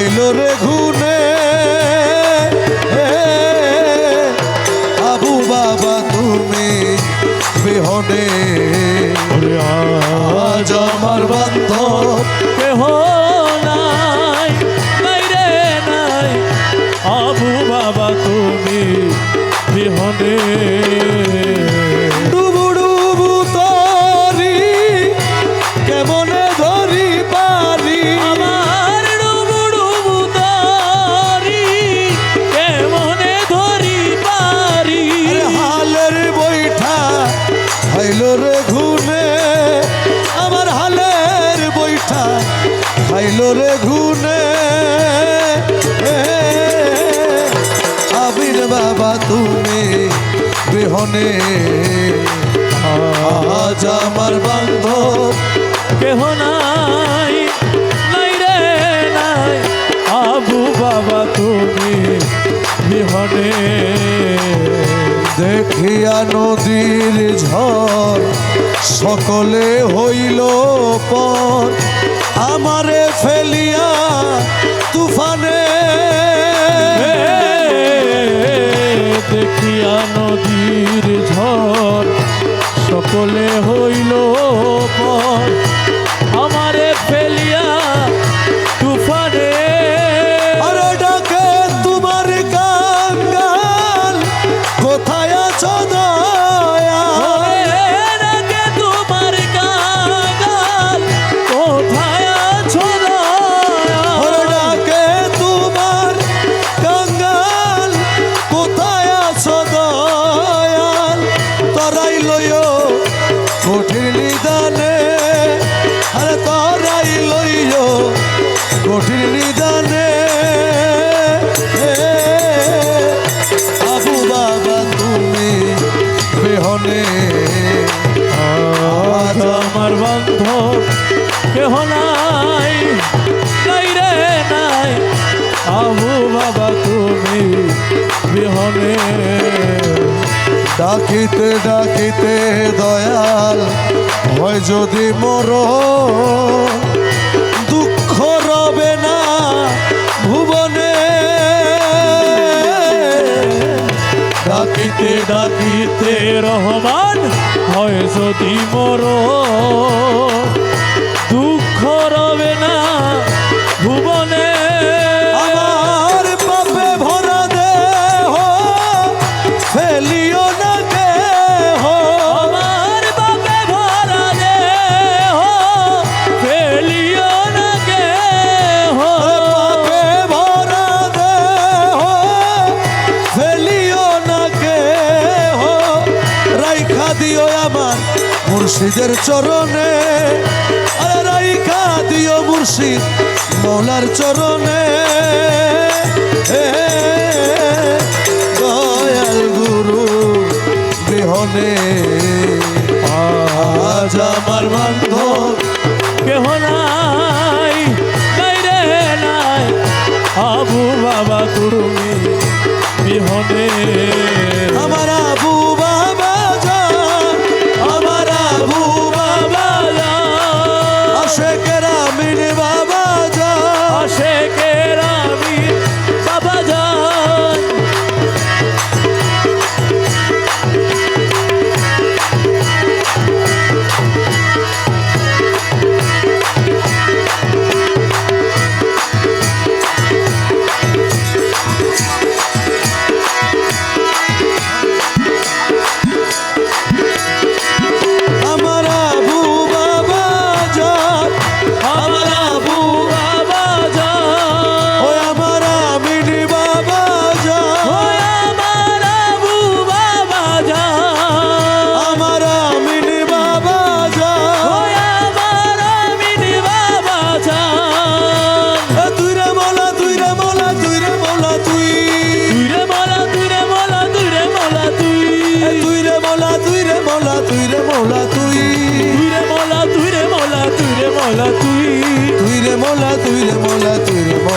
খাইল রে ঘুনে আবু বাবা তুমি বিহনে। আজ আমার বান্ধব কেহ নাই নাই রে নাই। আবু বাবা তুমি বিহনে। বিহনে আজ আমার বান্ধব কেহ নাই নাই রে নাই। আবু বাবা তুমি বিহনে। দেখিয়া নদীর ঝড় সকলে হইল পর। আমারে ফেলিয়া তুফানে দেখিয়া নদীর ঝড় সকলে হইল পর বিহনে ডাকিতে ডাকিতে দয়াল, হয় যদি মর, দুঃখ রবে না ভুবনে। ডাকিতে ডাকিতে রহমান, হয় যদি মর মুর্শিদের চরণে রাইখা দিও মুর্শিদ মৌলার চরণে। দয়াল গুরু বিহনে আজ আমার বান্ধব, কেহ নাই নাই রে নাই। আবু বাবা, তুমি বিহনে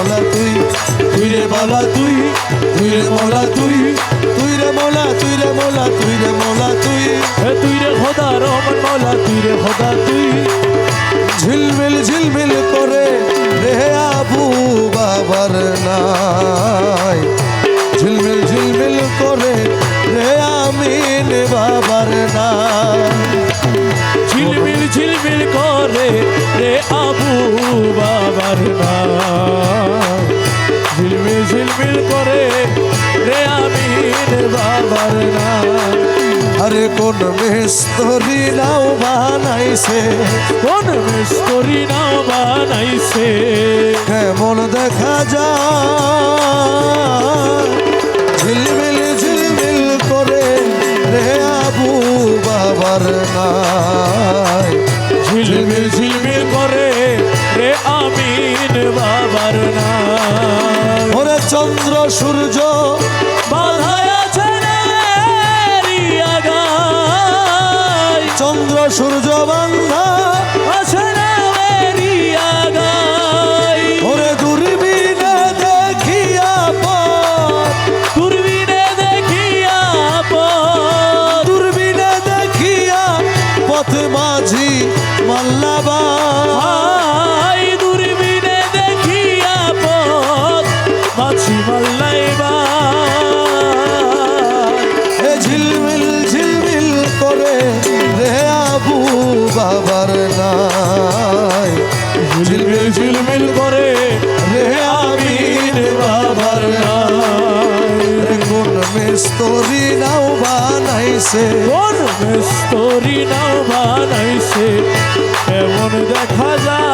মলা তুই তুই রে মলা তুই তুই রে মলা তুই তুই রে মলা তুই রে মলা তুই রে মলা তুই। হে তুই রে খোদা রহমান মলা তুই রে খোদা তুই। ঝিলমিল ঝিলমিল করে রে আবু বাবার নাই। ঝিলমিল ঝিলমিল করে রে আমিন বাবার নাই। ঝিলমিল ঝিলমিল করে রে আবু বাবার নাই। বিড়বিড় করে রে আমি বাবার নাম। আরে কোন মিস্তরি নাও বানাইছে, কোন মিস্তরি নাও বানাইছে। কেমন দেখা যায়, ঝিলমিল ঝিলমিল করে রে আবু বাবার নাই ঝিলমিল ঝিলমিল করে রে আমিন বাবার নাই চন্দ্র সূর্য বাধায় চন্দ্র সূর্য মেস্তরি নাও বানাইছে। কোন মেস্তরি নাও বানাইছে? এমন দেখা যায়?